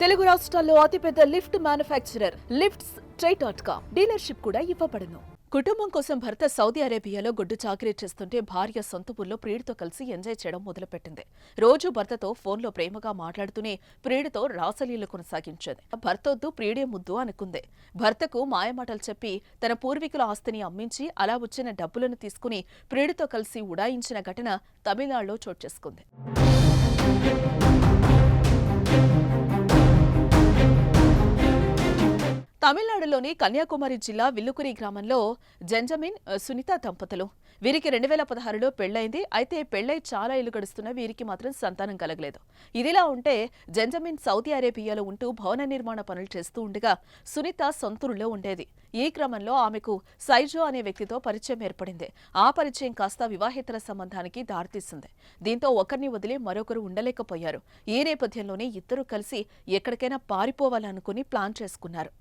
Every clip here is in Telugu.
తెలుగు రాష్ట్రాల్లో అతిపెద్ద lift manufacturer lifts try dot com dealership కూడా ఇవ్వబడును. కుటుంబం కోసం భర్త సౌదీ అరేబియాలో గొడ్డు చాకరీ చేస్తుంటే భార్య సొంత ఊర్లో ప్రియుడితో కలిసి ఎంజాయ్ చేయడం మొదలుపెట్టింది. రోజు భర్తతో ఫోన్లో ప్రేమగా మాట్లాడుతూనే ప్రియుడితో రాసలీలు కొనసాగించేది. భర్తొద్దు ప్రియుడే ముద్దు అనుకుంది. భర్తకు మాయమాటలు చెప్పి తన పూర్వీకుల ఆస్తిని అమ్మించి అలా వచ్చిన డబ్బులను తీసుకుని ప్రియుడితో కలిసి ఉడాయించిన ఘటన తమిళనాడులో చోటు చేసుకుంది. తమిళనాడులోని కన్యాకుమారి జిల్లా విల్లుకురి గ్రామంలో జంజమిన్ సునీత దంపతులు. వీరికి రెండు వేల పదహారులో పెళ్ళైంది అయితే పెళ్ళై చాలా ఇల్లు గడుస్తున్న వీరికి మాత్రం సంతానం కలగలేదు. ఇదిలా ఉంటే జంజమిన్ సౌదీ అరేబియాలో ఉంటూ భవన నిర్మాణ పనులు చేస్తూ ఉండగా సునీత సొంతూరులో ఉండేది. ఈ క్రమంలో ఆమెకు సైజో అనే వ్యక్తితో పరిచయం ఏర్పడింది. ఆ పరిచయం కాస్త వివాహేతర సంబంధానికి దారితీసింది. దీంతో ఒకరిని వదిలి మరొకరు ఉండలేకపోయారు. ఈ నేపథ్యంలోనే ఇద్దరు కలిసి ఎక్కడికైనా పారిపోవాలనుకుని ప్లాన్ చేసుకున్నారు.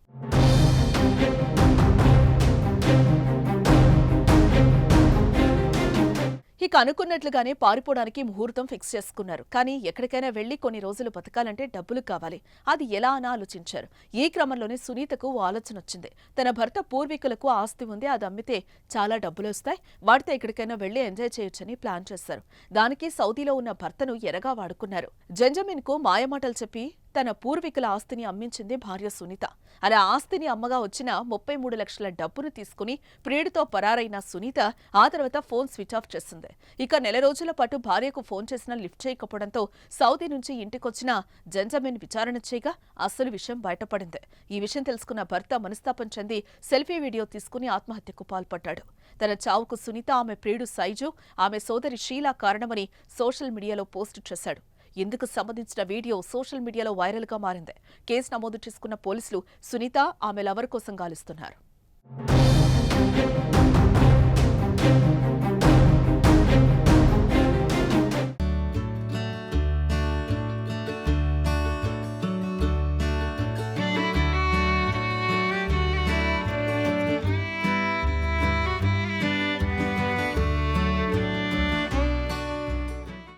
ఇక అనుకున్నట్లుగానే పారిపోవడానికి ముహూర్తం ఫిక్స్ చేసుకున్నారు. కానీ ఎక్కడికైనా వెళ్ళి కొన్ని రోజులు బతకాలంటే డబ్బులు కావాలి. అది ఎలా అని ఆలోచించారు. ఈ క్రమంలోనే సునీతకు ఓ ఆలోచన వచ్చింది. తన భర్త పూర్వీకులకు ఆస్తి ఉంది. అది అమ్మితే చాలా డబ్బులు వస్తాయి. వాడితే ఎక్కడికైనా వెళ్ళి ఎంజాయ్ చేయొచ్చని ప్లాన్ చేశారు. దానికి సౌదీలో ఉన్న భర్తను ఎరగా వాడుకున్నారు. జంజమిన్కు మాయమాటలు చెప్పి తన పూర్వీకుల ఆస్తిని అమ్మించింది భార్య సునీత. అలా ఆస్తిని అమ్మగా వచ్చిన ముప్పై మూడు లక్షల డబ్బును తీసుకుని ప్రియుడితో పరారైన సునీత ఆ తర్వాత ఫోన్ స్విచ్ ఆఫ్ చేసింది. ఇక నెల రోజుల పాటు భార్యకు ఫోన్ చేసినా లిఫ్ట్ చేయకపోవడంతో సౌదీ నుంచి ఇంటికొచ్చిన జంజమిన్ విచారణ చేయగా అసలు విషయం బయటపడింది. ఈ విషయం తెలుసుకున్న భర్త మనస్తాపం చెంది సెల్ఫీ వీడియో తీసుకుని ఆత్మహత్యకు పాల్పడ్డాడు. తన చావుకు సునీత ఆమె ప్రియుడు సైజు ఆమె సోదరి షీలా కారణమని సోషల్ మీడియాలో పోస్టు చేశాడు. ఇందుకు సంబంధించిన వీడియో సోషల్ మీడియాలో వైరల్గా మారింది? కేసు నమోదు చేసుకున్న పోలీసులు సునీత ఆమె లవర్ కోసం గాలుస్తున్నారు.